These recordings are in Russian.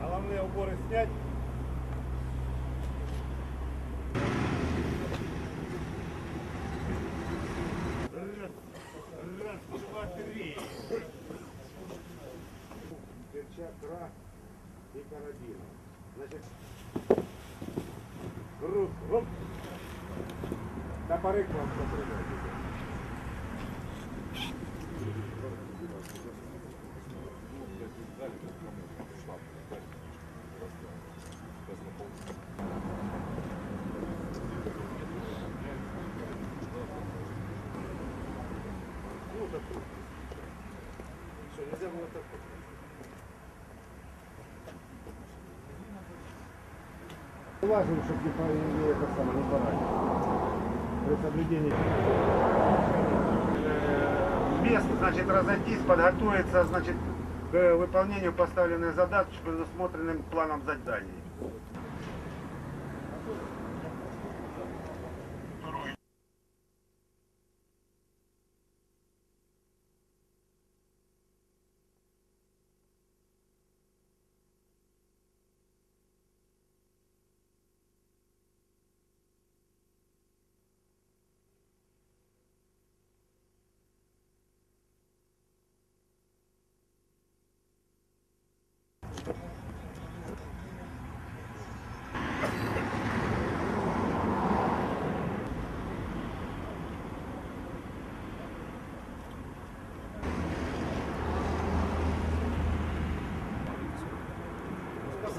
Головные уборы снять. Раз, раз, два, три. Перчак, ра и карабин. Оп. Топоры к вам. Ну. Что, нельзя было такой? Важно, чтобы по- не, это самое, не поранить. При соблюдении Э, мест, значит, разойтись, подготовиться, значит, к выполнению поставленной задачи предусмотренным планом заданий.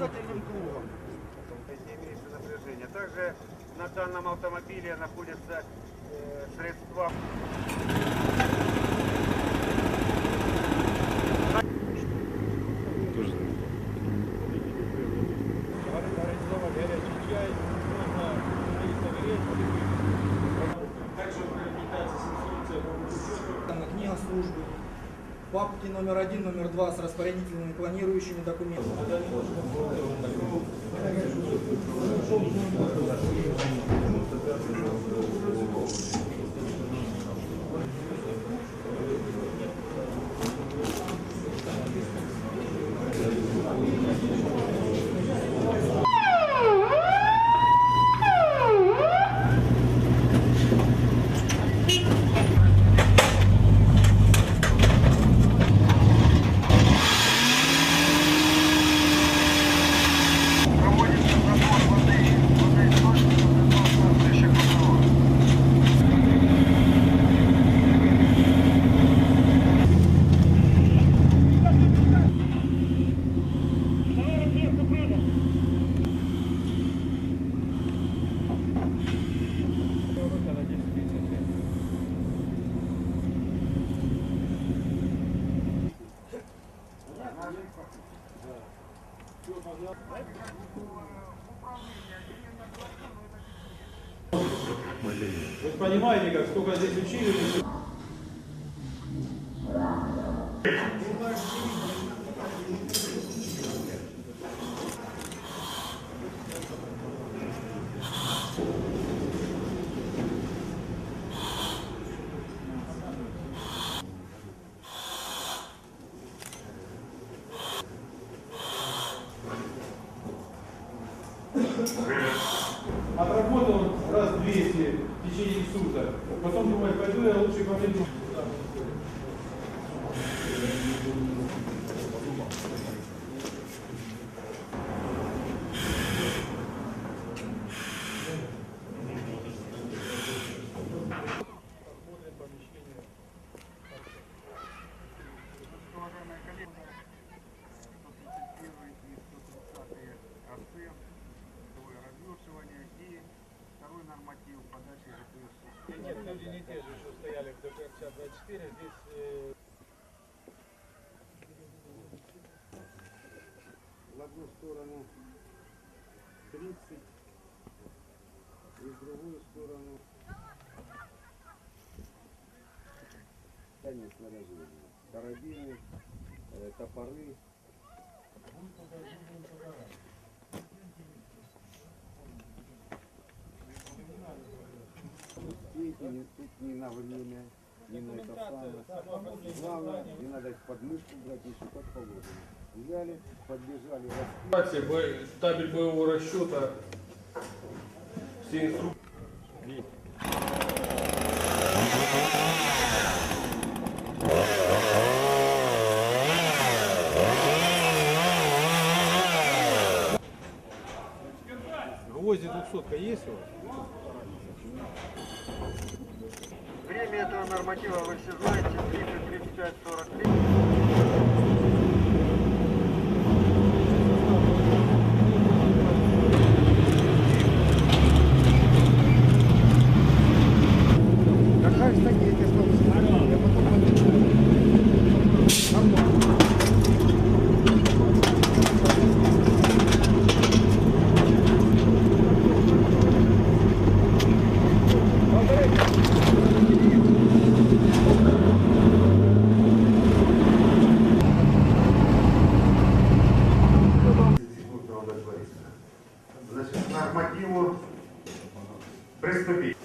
Спасательным кругом. Сильнейшее напряжение. Также на данном автомобиле находятся э, средства. Папки номер один, номер два с распорядительными планирующими документами. Вы понимаете, как сколько здесь учили? Отработал раз 200 в течение суток. Потом думаю, пойду я лучше помеду. Одну сторону 30 и в другую сторону конец снаряжения. карабины, э, топоры. Успейте, не, тут не на время, не на это самое. Главное, не надо их под мышку брать, еще как положено. Взяли, подбежали. Кстати, табель боевого расчета, все инструкции. Гвозди двухсотка есть у вас? Время этого норматива вы все знаете, 30, 35, 43. Какая статья, я тебе сказал, я потом Значит, к нормативу приступить.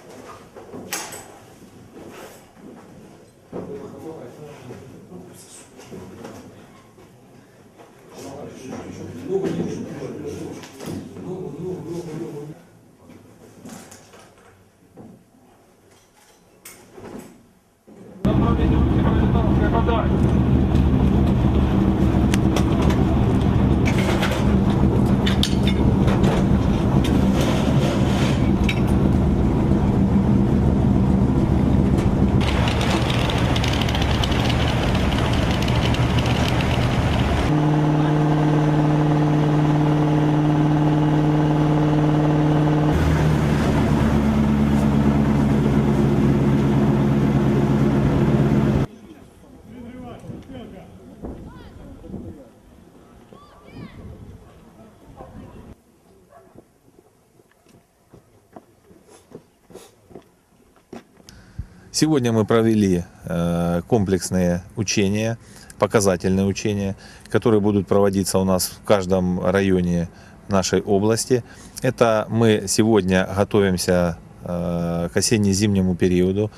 Сегодня мы провели э, комплексные учения, показательные учения, которые будут проводиться у нас в каждом районе нашей области. Это мы сегодня готовимся э, к осенне-зимнему периоду.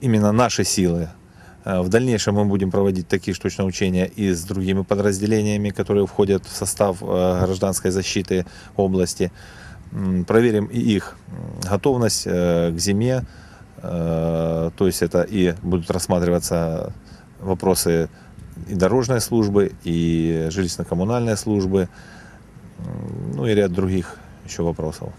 Именно наши силы. Э, В дальнейшем мы будем проводить такие штучные учения и с другими подразделениями, которые входят в состав гражданской защиты области. Проверим и их готовность к зиме, То есть это и будут рассматриваться вопросы и дорожной службы, и жилищно-коммунальной службы, ну и ряд других еще вопросов.